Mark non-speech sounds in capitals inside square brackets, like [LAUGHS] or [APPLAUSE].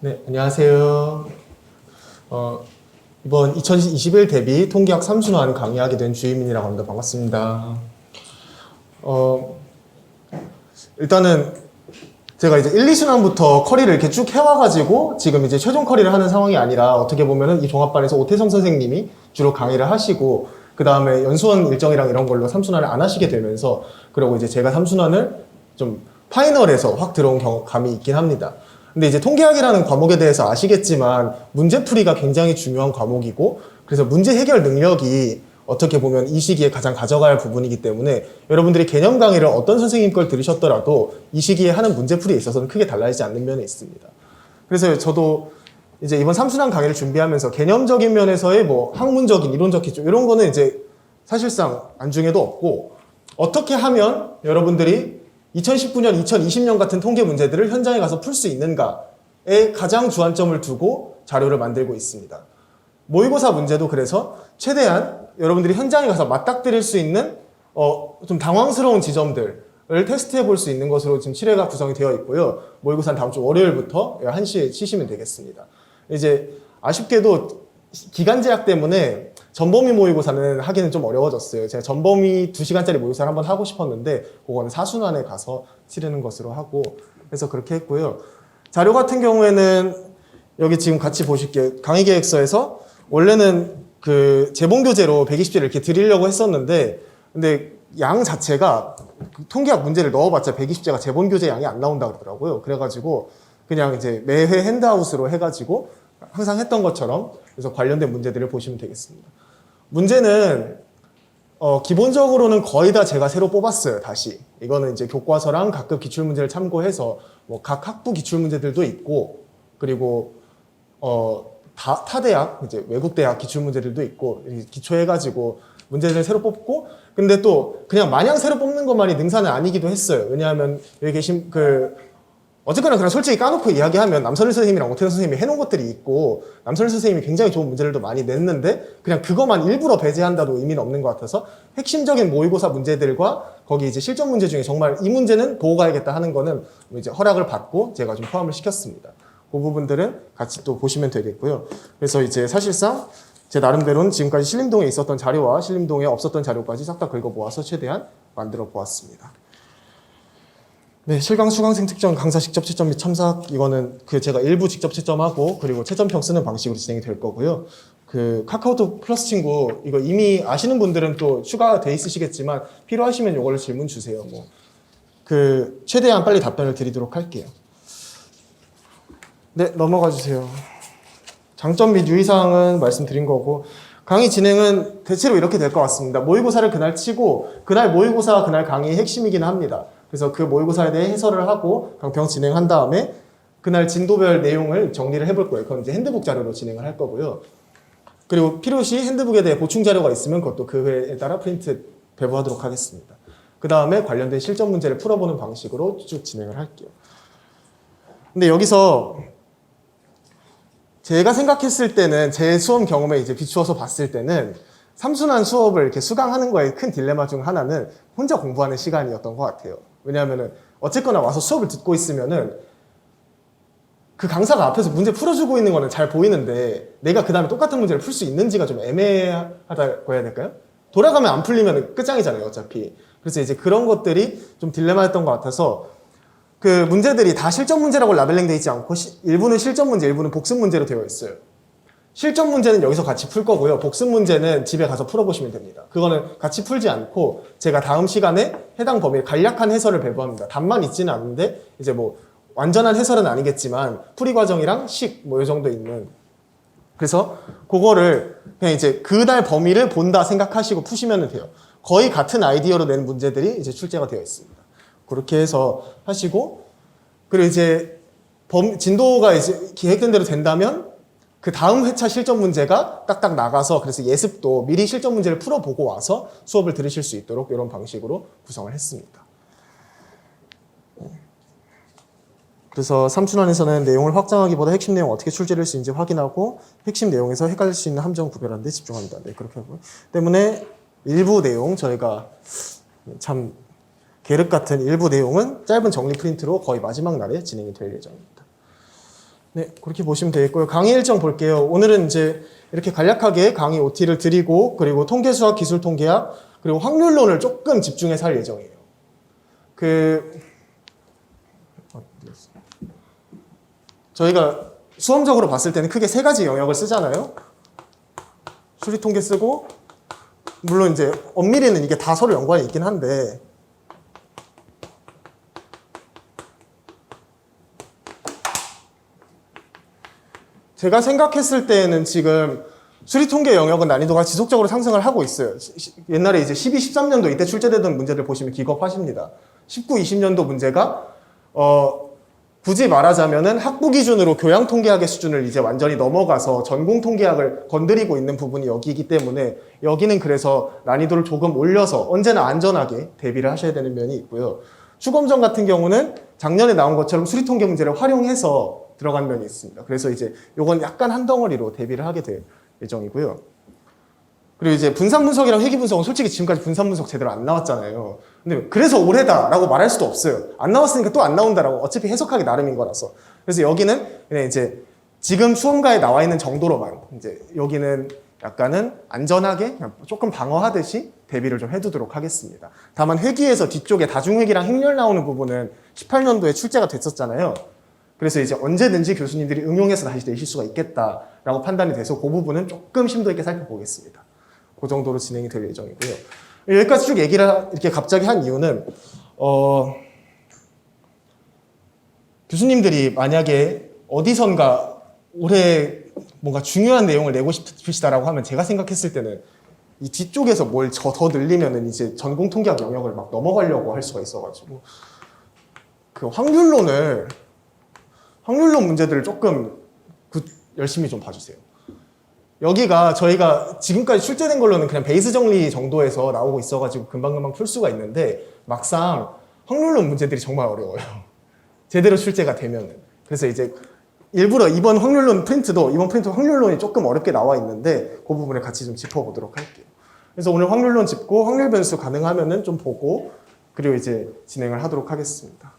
네, 안녕하세요. 어, 이번 2021 대비 통계학 3순환 강의하게 된 주희민이라고 합니다. 반갑습니다. 어, 일단은 제가 이제 1, 2순환부터 커리를 이렇게 쭉 해와가지고 지금 이제 최종 커리를 하는 상황이 아니라 어떻게 보면은 이 종합반에서 오태성 선생님이 주로 강의를 하시고 그 다음에 연수원 일정이랑 이런 걸로 3순환을 안 하시게 되면서 그리고 이제 제가 3순환을 좀 파이널에서 확 들어온 경험이 있긴 합니다. 근데 이제 통계학이라는 과목에 대해서 아시겠지만 문제풀이가 굉장히 중요한 과목이고 그래서 문제 해결 능력이 어떻게 보면 이 시기에 가장 가져갈 부분이기 때문에 여러분들이 개념 강의를 어떤 선생님 걸 들으셨더라도 이 시기에 하는 문제풀이에 있어서는 크게 달라지지 않는 면이 있습니다. 그래서 저도 이제 이번 삼순환 강의를 준비하면서 개념적인 면에서의 뭐 학문적인 이론적 기초 이런 거는 이제 사실상 안중에도 없고 어떻게 하면 여러분들이 2019년, 2020년 같은 통계 문제들을 현장에 가서 풀 수 있는가에 가장 주안점을 두고 자료를 만들고 있습니다. 모의고사 문제도 그래서 최대한 여러분들이 현장에 가서 맞닥뜨릴 수 있는 어, 좀 당황스러운 지점들을 테스트해 볼 수 있는 것으로 지금 7회가 구성이 되어 있고요. 모의고사는 다음 주 월요일부터 1시에 치시면 되겠습니다. 이제 아쉽게도 기간 제약 때문에 전범위 모의고사는 하기는 좀 어려워졌어요. 제가 전범위 2시간짜리 모의고사를 한번 하고 싶었는데 그거는 사순환에 가서 치르는 것으로 하고 그래서 그렇게 했고요. 자료 같은 경우에는 여기 지금 같이 보실게요. 강의 계획서에서 원래는 그 재봉 교재로 120제를 이렇게 드리려고 했었는데 근데 양 자체가 그 통계학 문제를 넣어봤자 120제가 재본 교재 양이 안 나온다 그러더라고요. 그래가지고 그냥 이제 매회 핸드아웃으로 해가지고 항상 했던 것처럼 그래서 관련된 문제들을 보시면 되겠습니다. 문제는 어, 기본적으로는 거의 다 제가 새로 뽑았어요. 다시 이거는 이제 교과서랑 각급 기출 문제를 참고해서 뭐 각 학부 기출 문제들도 있고 그리고 어, 다, 타대학, 이제 외국대학 기출문제들도 있고, 기초해가지고 문제를 새로 뽑고, 근데 또 그냥 마냥 새로 뽑는 것만이 능사는 아니기도 했어요. 왜냐하면 여기 계신 그, 어쨌거나 그냥 솔직히 까놓고 이야기하면 남선일 선생님이랑 오태현 선생님이 해놓은 것들이 있고, 남선일 선생님이 굉장히 좋은 문제들도 많이 냈는데, 그냥 그것만 일부러 배제한다도 의미는 없는 것 같아서, 핵심적인 모의고사 문제들과 거기 이제 실전 문제 중에 정말 이 문제는 보고 가야겠다 하는 거는 이제 허락을 받고 제가 좀 포함을 시켰습니다. 그 부분들은 같이 또 보시면 되겠고요. 그래서 이제 사실상 제 나름대로는 지금까지 신림동에 있었던 자료와 신림동에 없었던 자료까지 싹 다 긁어 모아서 최대한 만들어 보았습니다. 네, 실강 수강생 특정 강사 직접 채점 및 참석 이거는 그 제가 일부 직접 채점하고 그리고 채점평 쓰는 방식으로 진행이 될 거고요. 그 카카오톡 플러스 친구 이거 이미 아시는 분들은 또 추가돼 있으시겠지만 필요하시면 이걸 질문 주세요. 뭐 그 최대한 빨리 답변을 드리도록 할게요. 네, 넘어가 주세요. 장점 및 유의사항은 말씀드린 거고 강의 진행은 대체로 이렇게 될 것 같습니다. 모의고사를 그날 치고 그날 모의고사 그날 강의의 핵심이긴 합니다. 그래서 그 모의고사에 대해 해설을 하고 강평 진행한 다음에 그날 진도별 내용을 정리를 해볼 거예요. 그건 이제 핸드북 자료로 진행을 할 거고요. 그리고 필요시 핸드북에 대해 보충 자료가 있으면 그것도 그 회에 따라 프린트 배부하도록 하겠습니다. 그 다음에 관련된 실전 문제를 풀어보는 방식으로 쭉 진행을 할게요. 근데 여기서 제가 생각했을 때는 제 수험 경험에 이제 비추어서 봤을 때는 삼순환 수업을 이렇게 수강하는 거에 큰 딜레마 중 하나는 혼자 공부하는 시간이었던 것 같아요. 왜냐하면은 어쨌거나 와서 수업을 듣고 있으면은 그 강사가 앞에서 문제 풀어주고 있는 거는 잘 보이는데 내가 그 다음에 똑같은 문제를 풀 수 있는지가 좀 애매하다고 해야 될까요? 돌아가면 안 풀리면 끝장이잖아요, 어차피. 그래서 이제 그런 것들이 좀 딜레마였던 것 같아서 그 문제들이 다 실전 문제라고 라벨링 돼 있지 않고 시- 일부는 실전 문제, 일부는 복습 문제로 되어 있어요. 실전 문제는 여기서 같이 풀 거고요. 복습 문제는 집에 가서 풀어보시면 됩니다. 그거는 같이 풀지 않고 제가 다음 시간에 해당 범위에 간략한 해설을 배부합니다. 답만 있지는 않는데 이제 뭐 완전한 해설은 아니겠지만 풀이 과정이랑 식 뭐 이 정도 있는 그래서 그거를 그냥 이제 그날 범위를 본다 생각하시고 푸시면 돼요. 거의 같은 아이디어로 낸 문제들이 이제 출제가 되어 있습니다. 그렇게 해서 하시고 그리고 이제 범, 진도가 이제 계획된 대로 된다면 그 다음 회차 실전 문제가 딱딱 나가서 그래서 예습도 미리 실전 문제를 풀어보고 와서 수업을 들으실 수 있도록 이런 방식으로 구성을 했습니다. 그래서 삼순환에서는 내용을 확장하기보다 핵심 내용 어떻게 출제를 할수 있는지 확인하고 핵심 내용에서 헷갈릴 수 있는 함정 구별하는 데 집중합니다. 네, 그렇게 하고 때문에 일부 내용 저희가 참 계륵 같은 일부 내용은 짧은 정리 프린트로 거의 마지막 날에 진행이 될 예정입니다. 네, 그렇게 보시면 되겠고요. 강의 일정 볼게요. 오늘은 이제 이렇게 간략하게 강의 OT를 드리고 그리고 통계수학, 기술 통계학 그리고 확률론을 조금 집중해서 할 예정이에요. 그? 저희가 수험적으로 봤을 때는 크게 세 가지 영역을 쓰잖아요. 수리 통계 쓰고 물론 이제 엄밀히는 이게 다 서로 연관이 있긴 한데 제가 생각했을 때는 지금 수리 통계 영역은 난이도가 지속적으로 상승을 하고 있어요. 옛날에 이제 12, 13년도 이때 출제되던 문제들 보시면 기겁하십니다. 19, 20년도 문제가 어 굳이 말하자면은 학부 기준으로 교양 통계학의 수준을 이제 완전히 넘어가서 전공 통계학을 건드리고 있는 부분이 여기이기 때문에 여기는 그래서 난이도를 조금 올려서 언제나 안전하게 대비를 하셔야 되는 면이 있고요. 추검정 같은 경우는 작년에 나온 것처럼 수리 통계 문제를 활용해서 들어간 면이 있습니다. 그래서 이제 요건 약간 한 덩어리로 대비를 하게 될 예정이고요. 그리고 이제 분산 분석이랑 회귀 분석은 솔직히 지금까지 분산 분석 제대로 안 나왔잖아요. 근데 그래서 올해다라고 말할 수도 없어요. 안 나왔으니까 또 안 나온다라고 어차피 해석하기 나름인 거라서. 그래서 여기는 그냥 이제 지금 수험가에 나와 있는 정도로만 이제 여기는 약간은 안전하게 조금 방어하듯이 대비를 좀 해두도록 하겠습니다. 다만 회기에서 뒤쪽에 다중회기랑 행렬 나오는 부분은 18년도에 출제가 됐었잖아요. 그래서 이제 언제든지 교수님들이 응용해서 다시 내실 수가 있겠다라고 판단이 돼서 그 부분은 조금 심도 있게 살펴보겠습니다. 그 정도로 진행이 될 예정이고요. 여기까지 쭉 얘기를 이렇게 갑자기 한 이유는 어, 교수님들이 만약에 어디선가 올해 뭔가 중요한 내용을 내고 싶으시다라고 하면 제가 생각했을 때는 이 뒤쪽에서 뭘 더 늘리면은 이제 전공 통계학 영역을 막 넘어가려고 할 수가 있어가지고 그 확률론을 확률론 문제들을 조금 그 열심히 좀 봐주세요. 여기가 저희가 지금까지 출제된 걸로는 그냥 베이스 정리 정도에서 나오고 있어가지고 금방금방 풀 수가 있는데 막상 확률론 문제들이 정말 어려워요. [LAUGHS] 제대로 출제가 되면은. 그래서 이제 일부러 이번 확률론 프린트도 이번 프린트 확률론이 조금 어렵게 나와 있는데 그 부분을 같이 좀 짚어보도록 할게요. 그래서 오늘 확률론 짚고 확률 변수 가능하면은 좀 보고 그리고 이제 진행을 하도록 하겠습니다.